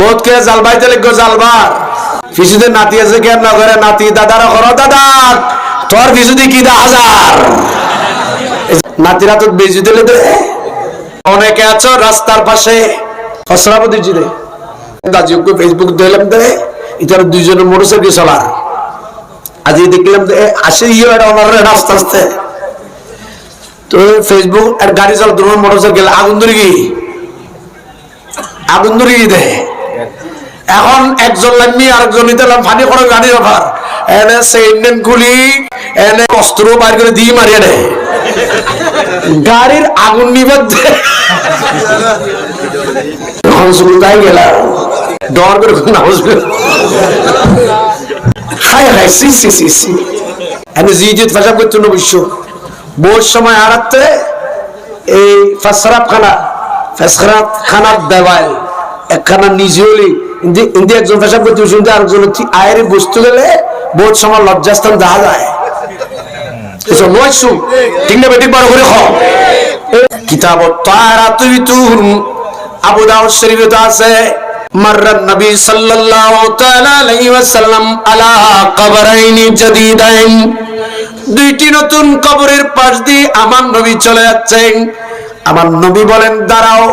বহুত কে জালবাই তেলে গো জালবার? ফিসুদের নাতি আছে কেন না করে? নাতি, দাদারা করো, দাদা, তোর ফিসুদি কি দা হাজার? নাতিরা তো বেজি দিলে অনেকে আছো রাস্তার পাশে। হসরাপতি জিরে দাজিকে ফেসবুক দিলাম দে ইতার দুইজনে মোটরসাইকেল চলার আজ দেখলাম যে আসে ইয়ে এটা ওনার আস্তে আস্তে। তো ফেসবুক আর গাড়ি চালা মোটরসাইকেল। আগুন ধরে কি? আগুন ধরে কি দেয় এখন একজন লাম্মি আরেকজন নিতেলাম ফানি করে গাড়ির অফার। এনে সেইনেন খুলি এনে অস্ত্র বাইর করে দিয়ে মারিয়ে দেয় গাড়ির আগুন নিবে তাই গেলাম। ডর করে হায় হায়, সি সি সি সি। এনে জিজিত ফাসাব করতে নবশ্য বহুত সময় হারাতে এই ফাসরাত খানা ফাসরাত খানার দেওয়াল। একখানা নিজেলি ইন্দি ইন্দি একজন পেশাব করতে শুনতে আরেকজন আয়ের বস্তু গেলে বহুত সময় লজ্জাস্থান দেখা যায় এসব নয়সু ঠিক না বেটি বড় করে খাও কিতাব তারা তুই তুর আবু দাউদ শরীফে তো আছে مر النبي صلى الله تعالى عليه وسلم على قبرين جديدين দুইটি নতুন কবরের পাশ দিয়ে আমার নবী চলে যাচ্ছেন আমার নবী বলেন দাঁড়াও